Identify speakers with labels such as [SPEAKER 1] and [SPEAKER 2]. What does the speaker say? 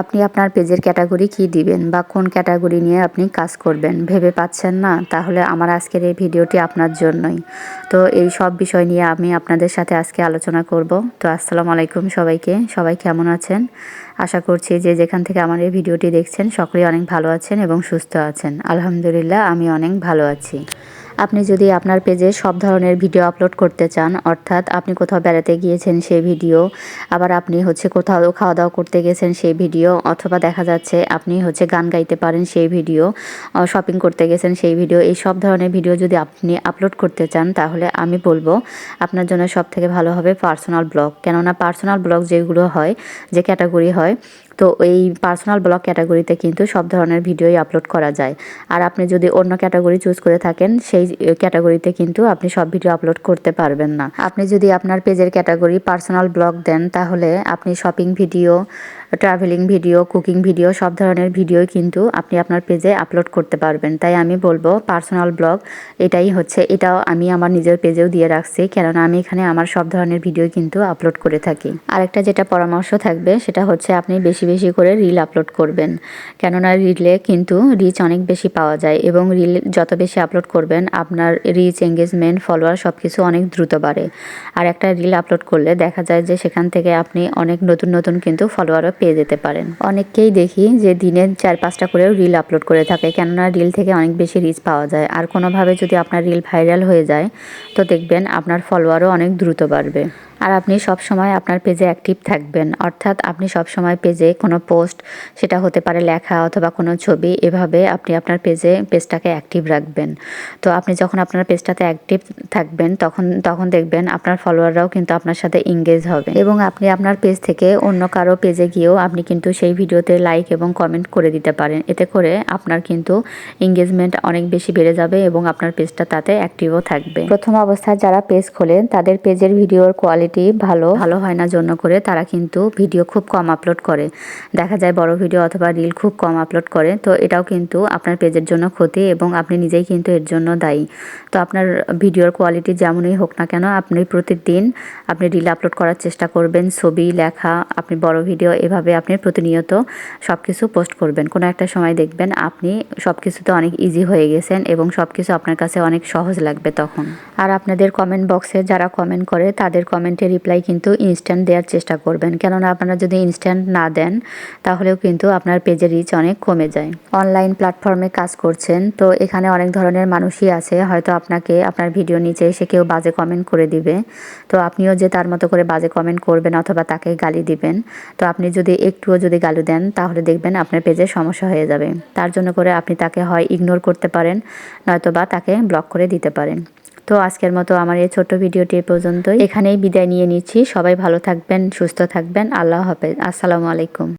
[SPEAKER 1] আপনি আপনার পেজের ক্যাটাগরি কি দিবেন বা কোন ক্যাটাগরি নিয়ে আপনি কাজ করবেন? ভেবে পাচ্ছেন না? তাহলে আমার আজকের এই ভিডিওটি আপনার জন্যই। তো এই সব বিষয় নিয়ে আমি আপনাদের সাথে আজকে আলোচনা করব। তো আসসালামু আলাইকুম সবাইকে। সবাই কেমন আছেন? আশা করছি যে যেখান থেকে আমার এই ভিডিওটি দেখছেন, সকলেই অনেক ভালো আছেন এবং সুস্থ আছেন। আলহামদুলিল্লাহ, আমি অনেক ভালো আছি। আপনি যদি আপনার পেজে সব ধরনের ভিডিও আপলোড করতে চান, অর্থাৎ আপনি কোথাও বেড়াতে গিয়েছেন সেই ভিডিও, আবার আপনি হচ্ছে কোথাও খাওয়া দাওয়া করতে গেছেন সেই ভিডিও, অথবা দেখা যাচ্ছে আপনি হচ্ছে গান গাইতে পারেন সেই ভিডিও শপিং করতে গেছেন সেই ভিডিও, এই সব ধরনের ভিডিও যদি আপনি আপলোড করতে চান, তাহলে আমি বলব আপনার জন্য সব থেকে ভালো হবে পার্সোনাল ব্লগ কেননা পার্সোনাল ব্লগ যেগুলো হয়, যে ক্যাটাগরি হয় তো এই পার্সোনাল ব্লগ ক্যাটাগরিতে কিন্তু সব ধরনের ভিডিওই আপলোড করা যায়। আর আপনি যদি অন্য ক্যাটাগরি চুজ করে থাকেন, সেই ক্যাটাগরিতে কিন্তু আপনি সব ভিডিও আপলোড করতে পারবেন না। আপনি যদি আপনার পেজের ক্যাটাগরি পার্সোনাল ব্লগ দেন, তাহলে আপনি shopping video travelling video cooking video সব ধরনের ভিডিওই কিন্তু আপনি আপনার পেজে আপলোড করতে পারবেন। তাই আমি বলব পার্সোনাল ব্লগ এটাই হচ্ছে, এটাও আমি আমার নিজের পেজেও দিয়ে রাখছি, কেননা আমি এখানে আমার সব ধরনের ভিডিও কিন্তু আপলোড করে থাকি। আরেকটা যেটা পরামর্শ থাকবে, সেটা হচ্ছে আপনি বেশি বেশি করে রিল আপলোড করবেন। কেননা রিলে কিন্তু রিচ অনেক বেশি পাওয়া যায় এবং রিল যত বেশি আপলোড করবেন, আপনার রিচ এঙ্গেজমেন্ট ফলোয়ার সব কিছু অনেক দ্রুত বাড়ে। আর একটা রিল আপলোড করলে দেখা যায় যে সেখান থেকে আপনি অনেক নতুন নতুন কিন্তু ফলোয়ারও পেয়ে যেতে পারেন। অনেককেই দেখি যে দিনে চার, পাঁচটা করেও রিল আপলোড করে থাকে, কেননা রিল থেকে অনেক বেশি রিচ পাওয়া যায়। আর কোনোভাবে যদি আপনার রিল ভাইরাল হয়ে যায়, তো দেখবেন আপনার ফলোয়ারও অনেক দ্রুত বাড়বে। আর আপনি সব সময় আপনার পেজে অ্যাক্টিভ থাকবেন। অর্থাৎ আপনি সব সময় পেজে কোনো পোস্ট সেটা হতে পারে লেখা অথবা কোনো ছবি, এভাবে আপনি আপনার পেজে পেজটাকে অ্যাক্টিভ রাখবেন। তো আপনি যখন আপনার পেজটাতে অ্যাক্টিভ থাকবেন, তখন তখন দেখবেন আপনার ফলোয়াররাও কিন্তু আপনার সাথে ইংগেজ হবে। এবং আপনি আপনার পেজ থেকে অন্য কারও পেজে গিয়েও আপনি কিন্তু সেই ভিডিওতে লাইক এবং কমেন্ট করে দিতে পারেন। এতে করে আপনার কিন্তু এঙ্গেজমেন্ট অনেক বেশি বেড়ে যাবে এবং আপনার পেজটা তাতে অ্যাক্টিভও থাকবে। প্রথম অবস্থায় যারা পেজ খোলেন, তাদের পেজের ভিডিওর কোয়ালিটি কোয়ালিটি ভালো ভালো হয় না জন্য করে তারা কিন্তু ভিডিও খুব কম আপলোড করে। দেখা যায় বড় ভিডিও অথবা রিল খুব কম আপলোড করে তো এটাও কিন্তু আপনার পেজের জন্য ক্ষতি এবং আপনি নিজেই কিন্তু এর জন্য দায়ী। তো আপনার ভিডিওর কোয়ালিটি যেমনই হোক না কেন আপনি প্রতিদিন আপনি রিল আপলোড করার চেষ্টা করবেন ছবি লেখা আপনি বড় ভিডিও এভাবে আপনি প্রতিনিয়ত সব কিছু পোস্ট করবেন। কোনো একটা সময় দেখবেন আপনি সব কিছুতে অনেক ইজি হয়ে গেছেন এবং সব কিছু আপনার কাছে অনেক সহজ লাগবে তখন। আর আপনাদের কমেন্ট বক্সে যারা কমেন্ট করে তাদের কমেন্ট কমেন্টের রিপ্লাই কিন্তু ইনস্ট্যান্ট দেওয়ার চেষ্টা করবেন। কেননা আপনারা যদি ইনস্ট্যান্ট না দেন, তাহলেও কিন্তু আপনার পেজের রিচ অনেক কমে যায়। অনলাইন প্ল্যাটফর্মে কাজ করছেন, তো এখানে অনেক ধরনের মানুষই আছে। হয়তো আপনাকে, আপনার ভিডিও নিচে এসে কেউ বাজে কমেন্ট করে দিবে। তো আপনিও যে তার মতো করে বাজে কমেন্ট করবেন অথবা তাকে গালি দিবেন, তো আপনি যদি একটুও যদি গালি দেন, তাহলে দেখবেন আপনার পেজে সমস্যা হয়ে যাবে। তার জন্য করে আপনি তাকে হয় ইগনোর করতে পারেন, নয়তোবা তাকে ব্লক করে দিতে পারেন। তো আজকের মতো আমার এই ছোট্ট ভিডিওটি পর্যন্ত এখানেই বিদায় নিয়ে নিচ্ছি। সবাই ভালো থাকবেন, সুস্থ থাকবেন। আল্লাহ হাফেজ। আসসালামু আলাইকুম।